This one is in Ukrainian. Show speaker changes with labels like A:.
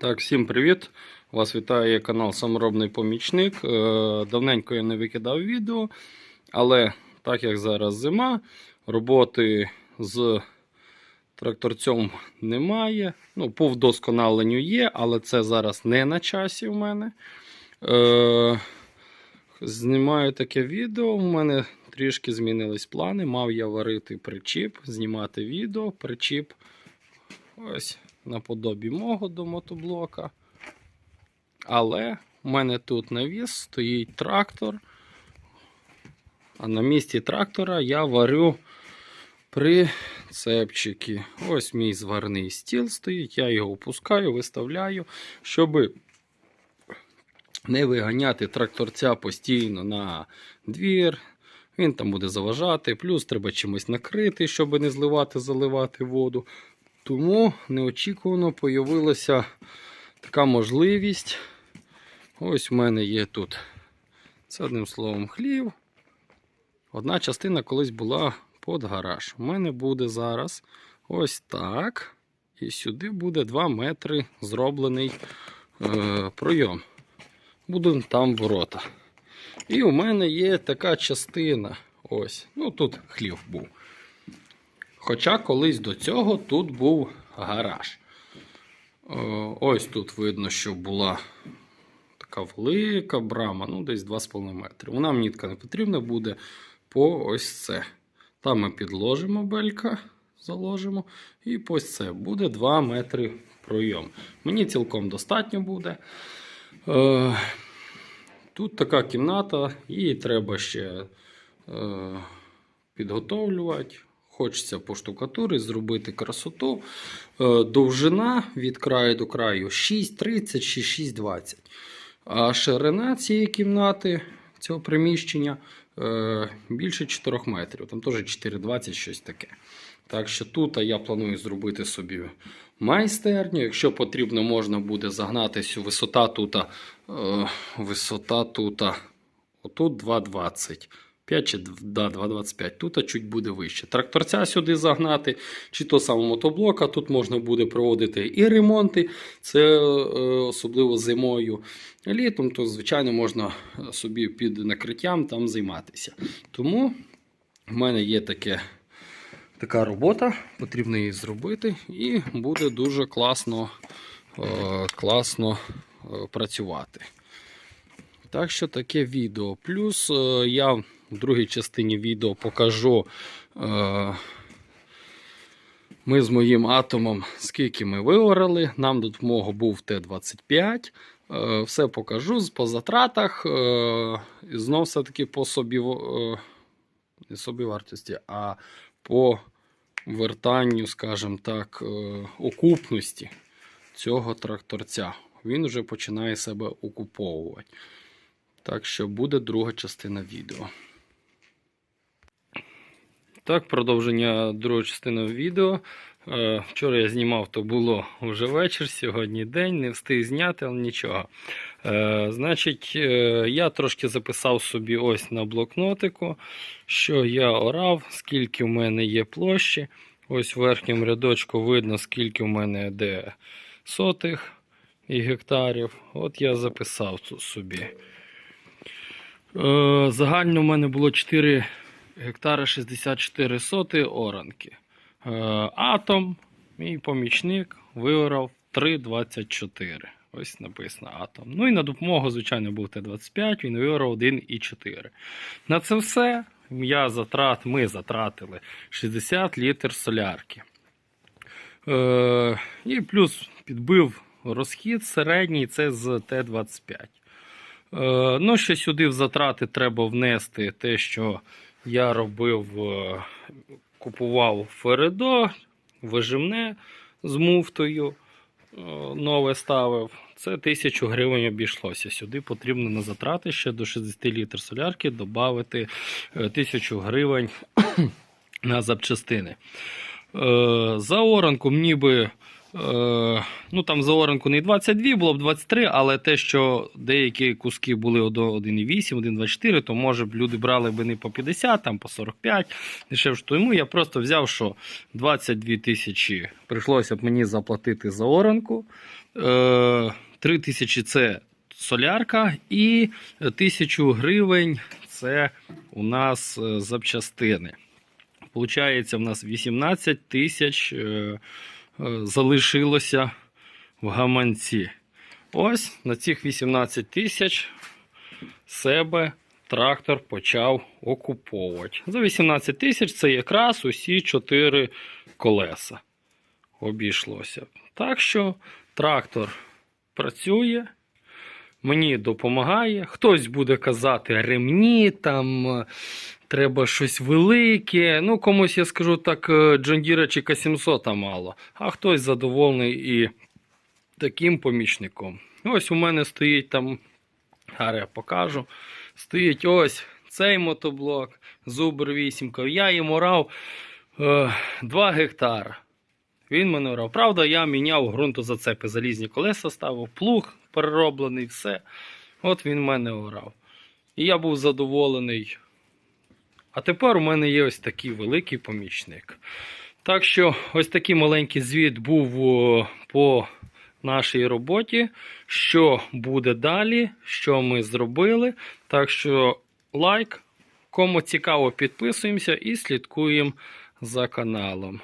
A: Так, всім привіт! Вас вітає канал Саморобний Помічник. Е, Давненько я не викидав відео, але так як зараз зима, роботи з тракторцем немає. Ну, по вдосконаленню є, але це зараз не на часі в мене. Е, Знімаю таке відео. У мене трішки змінились плани. Мав я варити причіп, знімати відео, причіп. Ось наподобі мого до мотоблока. Але в мене тут навіс стоїть трактор. А на місці трактора я варю прицепчики. Ось мій зварний стіл стоїть, я його опускаю, виставляю, щоб не виганяти тракторця постійно на двір. Він там буде заважати, плюс треба чимось накрити, щоб не зливати, заливати воду. Тому неочікувано появилася така можливість. Ось у мене є тут. Це одним словом хлів. Одна частина колись була під гараж. У мене буде зараз ось так. І сюди буде 2 метри зроблений е, пройом. Будуть там ворота. І у мене є така частина. Ось. Ну тут хлів був. Хоча колись до цього тут був гараж. Е, Ось тут видно, що була така велика брама, ну десь 2,5 метри. Вона мені не потрібна буде по ось це. Там ми підложимо белька, заложимо, і по ось це буде 2 метри пройом. Мені цілком достатньо буде. Е, Тут така кімната, її треба ще е, підготовлювати. Хочеться поштукатури, зробити красоту. Е, Довжина від краю до краю 6,30 чи 6,20. А ширина цієї кімнати, цього приміщення е, більше 4 метрів. Там теж 4,20 щось таке. Так що тут я планую зробити собі майстерню. Якщо потрібно, можна буде загнати всю висота тут. е, Висота тут. Отут 2,20. 5 чи да, 2,25. Тут чуть буде вище. Тракторця сюди загнати, чи то саме мотоблока. Тут можна буде проводити і ремонти. Це е, особливо зимою. Літом, то, звичайно, можна собі під накриттям там займатися. Тому в мене є таке, така робота, потрібно її зробити, і буде дуже класно, е, класно е, працювати. Так що таке відео. Плюс е, я в другій частині відео покажу. Е, ми з моїм атомом, скільки ми виорали. Нам до допомоги був Т-25. Е, Все покажу по затратах. е, І знов все-таки по собі, не собі вартості, а по вертанню, скажімо так, окупності цього тракторця. Він вже починає себе окуповувати. Так що буде друга частина відео. Так, продовження другої частини відео. Е, Вчора я знімав, то було вже вечір, сьогодні день, не встиг зняти, але нічого. Е, Значить, е, я трошки записав собі ось на блокнотику, що я орав, скільки в мене є площі. Ось в верхньому рядочку видно, скільки в мене де сотих і гектарів. От я записав тут собі. Загально в мене було 4 гектари 64 соти оранки. Е, Атом, мій помічник, виорав 3,24. Ось написано атом. Ну і на допомогу, звичайно, був Т-25, він виорав 1,4. На це все я затрат, ми затратили 60 літр солярки. Е, і плюс підбив розхід середній це з Т-25. Е, ну, ще сюди в затрати треба внести те, що я робив, е, купував Фередо, вижимне з муфтою, е, нове ставив. Це 1000 гривень обійшлося. Сюди потрібно на затрати ще до 60 літр солярки додати 1000 гривень на запчастини. Е, За оранку мені би Е, ну там за оранку не 22, було б 23, але те, що деякі куски були до 1,8, 1,24, то може б люди брали би не по 50, там по 45 дешевше. Тому я просто взяв, що 22 тисячі прийшлося б мені заплатити за оранку. Е, 3 тисячі це солярка, і 1000 гривень це у нас е, запчастини. Получається, в нас 18 тисяч е, е, залишилося в гаманці. Ось на цих 18 тисяч себе трактор почав окуповувати. За 18 тисяч це якраз усі 4 колеса обійшлося. Так що трактор працює, мені допомагає. Хтось буде казати ремні, там е, треба щось велике. Ну, комусь я скажу так, е, Deere чи К700 мало, а хтось задоволений і таким помічником. Ось у мене стоїть там, я покажу. Стоїть ось цей мотоблок, Зубр 8. Я їм орав е, 2 гектара. Він мене орав. Правда, я міняв ґрунтозацепи, залізні колеса ставив, плуг перероблений, все. От він мене орав. І я був задоволений. А тепер у мене є ось такий великий помічник. Так що, ось такий маленький звіт був по нашій роботі. Що буде далі, що ми зробили. Так що лайк. Кому цікаво, підписуємося і слідкуємо за каналом.